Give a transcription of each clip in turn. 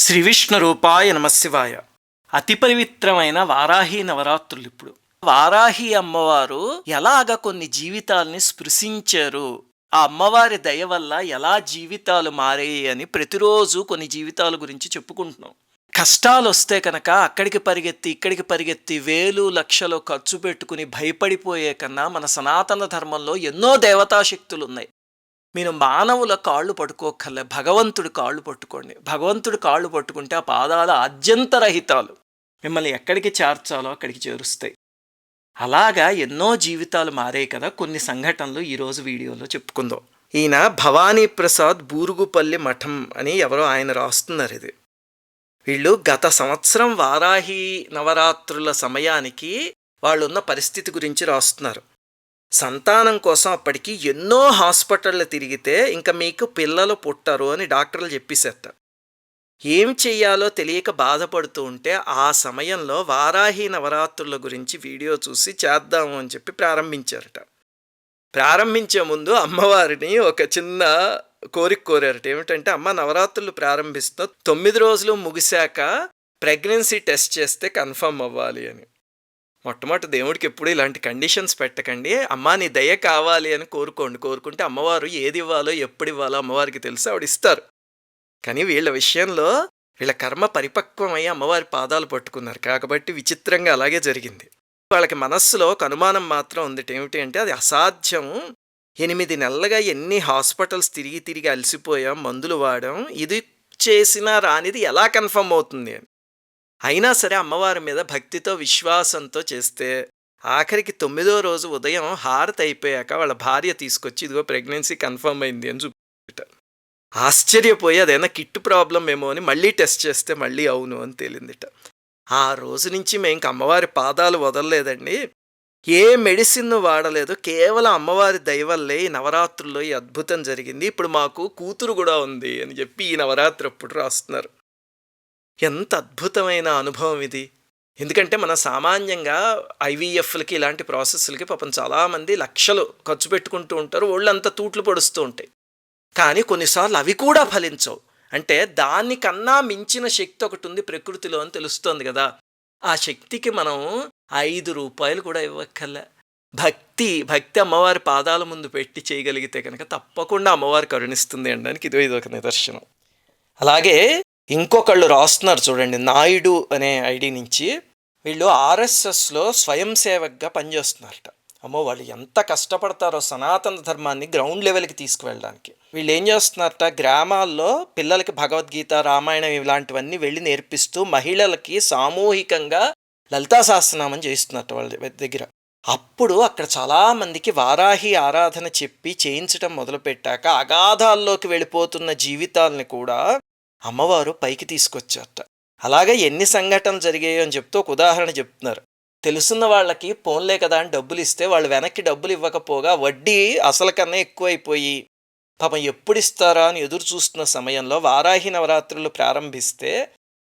శ్రీ విష్ణు రూపాయ నమశివాయ అతి పవిత్రమైన వారాహి నవరాత్రులు ఇప్పుడు. వారాహి అమ్మవారు ఎలాగ కొన్ని జీవితాల్ని స్పృశించారు? ఆ అమ్మవారి దయ వల్ల ఎలా జీవితాలు మారాయి అని ప్రతిరోజు కొన్ని జీవితాల గురించి చెప్పుకుంటున్నాం. కష్టాలు వస్తే కనుక అక్కడికి పరిగెత్తి ఇక్కడికి పరిగెత్తి వేలు లక్షలు ఖర్చు పెట్టుకుని భయపడిపోయే కన్నా మన సనాతన ధర్మంలో ఎన్నో దేవతా శక్తులు ఉన్నాయి మీరు మానవుల కాళ్ళు పట్టుకోకర్లే భగవంతుడి కాళ్ళు పట్టుకోండి. భగవంతుడి కాళ్ళు పట్టుకుంటే ఆ పాదాల అత్యంతరహితాలు మిమ్మల్ని ఎక్కడికి చేర్చాలో అక్కడికి చేరుస్తాయి. అలాగా ఎన్నో జీవితాలు మారాయి కదా కొన్ని సంఘటనలు ఈరోజు వీడియోలో చెప్పుకుందాం. ఈయన భవానీ ప్రసాద్ బూరుగుపల్లి మఠం అని ఎవరో ఆయన రాస్తున్నారు ఇది. వీళ్ళు గత సంవత్సరం వారాహి నవరాత్రుల సమయానికి వాళ్ళున్న పరిస్థితి గురించి రాస్తున్నారు. సంతానం కోసం అప్పటికి ఎన్నో హాస్పిటళ్ళు తిరిగితే ఇంకా మీకు పిల్లలు పుట్టరు అని డాక్టర్లు చెప్పేసేట ఏం చెయ్యాలో తెలియక బాధపడుతూ ఉంటే ఆ సమయంలో వారాహి నవరాత్రుల గురించి వీడియో చూసి చేద్దాము అని చెప్పి ప్రారంభించారట. ప్రారంభించే ముందు అమ్మవారిని ఒక చిన్న కోరిక కోరారట. ఏమిటంటే అమ్మ నవరాత్రులు ప్రారంభిస్తూ తొమ్మిది రోజులు ముగిశాక ప్రెగ్నెన్సీ టెస్ట్ చేస్తే కన్ఫర్మ్ అవ్వాలి అని. మొట్టమొదటి దేవుడికి ఎప్పుడు ఇలాంటి కండిషన్స్ పెట్టకండి. అమ్మ నీ దయ కావాలి అని కోరుకోండి. కోరుకుంటే అమ్మవారు ఏది ఇవ్వాలో ఎప్పుడు ఇవ్వాలో అమ్మవారికి తెలిసి ఆవిడ ఇస్తారు. కానీ వీళ్ళ విషయంలో వీళ్ళ కర్మ పరిపక్వమై అమ్మవారి పాదాలు పట్టుకున్నారు. కాబట్టి విచిత్రంగా అలాగే జరిగింది. వాళ్ళకి మనస్సులో ఒక అనుమానం మాత్రం ఉంది. ఏమిటి అంటే అది అసాధ్యం. ఎనిమిది నెలలుగా ఎన్ని హాస్పిటల్స్ తిరిగి తిరిగి అలసిపోయాం మందులు వాడాం. ఇది చేసినా రానిది ఎలా కన్ఫర్మ్ అవుతుంది? అని అయినా సరే అమ్మవారి మీద భక్తితో విశ్వాసంతో చేస్తే ఆఖరికి తొమ్మిదో రోజు ఉదయం హారతి అయిపోయాక వాళ్ళ భార్య తీసుకొచ్చి ఇదిగో ప్రెగ్నెన్సీ కన్ఫర్మ్ అయింది అని చూపించారు ఆశ్చర్యపోయి అదేనా కిట్ ప్రాబ్లం ఏమో అని మళ్ళీ టెస్ట్ చేస్తే మళ్ళీ అవును అని తేలిందిట. ఆ రోజు నుంచి మేము ఇంక అమ్మవారి పాదాలు వదలలేదండి. ఏ మెడిసిన్ వాడలేదు. కేవలం అమ్మవారి దయవల్లే ఈ నవరాత్రుల్లో ఈ అద్భుతం జరిగింది. ఇప్పుడు మాకు కూతురు కూడా ఉంది అని చెప్పి ఈ నవరాత్రి అప్పుడు రాస్తున్నారు. ఎంత అద్భుతమైన అనుభవం ఇది. ఎందుకంటే మన సామాన్యంగా ఐవీఎఫ్లకి ఇలాంటి ప్రాసెస్లకి పాపం చాలామంది లక్షలు ఖర్చు పెట్టుకుంటూ ఉంటారు ఒళ్ళంతా తూట్లు పొడుస్తూ ఉంటాయి. కానీ కొన్నిసార్లు అవి కూడా ఫలించవు. అంటే దానికన్నా మించిన శక్తి ఒకటి ఉంది ప్రకృతిలో అని తెలుస్తోంది కదా. ఆ శక్తికి మనం ఐదు రూపాయలు కూడా ఇవ్వక్కర్లే. భక్తి భక్తి అమ్మవారి పాదాల ముందు పెట్టి చేయగలిగితే కనుక తప్పకుండా అమ్మవారి కరుణిస్తుంది అనడానికి ఇదో ఇది ఒక నిదర్శనం. అలాగే ఇంకొకళ్ళు రాస్తున్నారు చూడండి నాయుడు అనే ఐడి నుంచి. వీళ్ళు ఆర్ఎస్ఎస్లో స్వయం సేవక్గా పనిచేస్తున్నారట. అమ్మో వాళ్ళు ఎంత కష్టపడతారో సనాతన ధర్మాన్ని గ్రౌండ్ లెవెల్కి తీసుకువెళ్ళడానికి. వీళ్ళు ఏం చేస్తున్నారట గ్రామాల్లో పిల్లలకి భగవద్గీత రామాయణం ఇలాంటివన్నీ వెళ్ళి నేర్పిస్తూ మహిళలకి సామూహికంగా లలితా సహస్రనామం చేస్తున్నట్టు వాళ్ళ దగ్గర. అప్పుడు అక్కడ చాలామందికి వారాహి ఆరాధన చెప్పి చేయించడం మొదలుపెట్టాక అగాధాల్లోకి వెళ్ళిపోతున్న జీవితాలని కూడా అమ్మవారు పైకి తీసుకొచ్చారట. అలాగే ఎన్ని సంఘటనలు జరిగాయో అని చెప్తూ ఒక ఉదాహరణ చెప్తున్నారు. తెలుసున్న వాళ్ళకి పోన్లే కదా అని డబ్బులు ఇస్తే వాళ్ళు వెనక్కి డబ్బులు ఇవ్వకపోగా వడ్డీ అసలు కన్నా ఎక్కువైపోయి పాపం ఎప్పుడు ఇస్తారా అని ఎదురు చూస్తున్న సమయంలో వారాహి నవరాత్రులు ప్రారంభిస్తే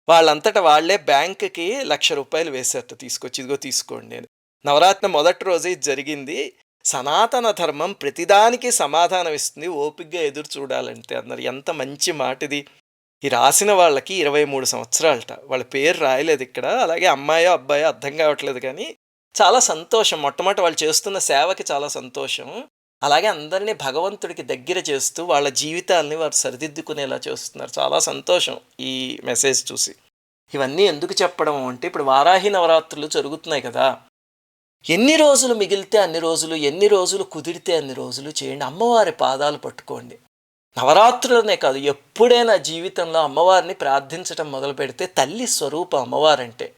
వాళ్ళంతట వాళ్ళే బ్యాంకుకి లక్ష రూపాయలు వేసేట తీసుకొచ్చి ఇదిగో తీసుకోండి నేను నవరాత్రి మొదటి రోజు ఇది జరిగింది. సనాతన ధర్మం ప్రతిదానికి సమాధానం ఇస్తుంది ఓపికగా ఎదురు చూడాలంటే అన్నారు. ఎంత మంచి మాట ఇది ఈ రాసిన వాళ్ళకి ఇరవై మూడు సంవత్సరాలట. వాళ్ళ పేరు రాయలేదు ఇక్కడ. అలాగే అమ్మాయో అబ్బాయో అర్థం కావట్లేదు కానీ చాలా సంతోషం. మొట్టమొదటి వాళ్ళు చేస్తున్న సేవకి చాలా సంతోషం. అలాగే అందరినీ భగవంతుడికి దగ్గర చేస్తూ వాళ్ళ జీవితాలని వారు సరిదిద్దుకునేలా చేస్తున్నారు. చాలా సంతోషం ఈ మెసేజ్ చూసి. ఇవన్నీ ఎందుకు చెప్పడం అంటే ఇప్పుడు వారాహి నవరాత్రులు జరుగుతున్నాయి కదా. ఎన్ని రోజులు మిగిలితే అన్ని రోజులు ఎన్ని రోజులు కుదిరితే అన్ని రోజులు చేయండి. అమ్మవారి పాదాలు పట్టుకోండి. నవరాత్రులనే కాదు ఎప్పుడైనా జీవితంలో అమ్మవారిని ప్రార్థించడం మొదలు పెడితే తల్లి స్వరూపం అమ్మవారంటే.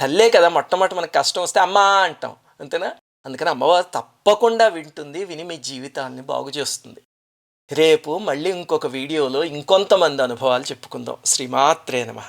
తల్లే కదా మొట్టమొదటి మనకు కష్టం వస్తే అమ్మా అంటాం అంతేనా? అందుకని అమ్మవారు తప్పకుండా వింటుంది విని మీ జీవితాన్ని బాగు చేస్తుంది. రేపు మళ్ళీ ఇంకొక వీడియోలో ఇంకొంతమంది అనుభవాలు చెప్పుకుందాం. శ్రీమాత్రే నమ.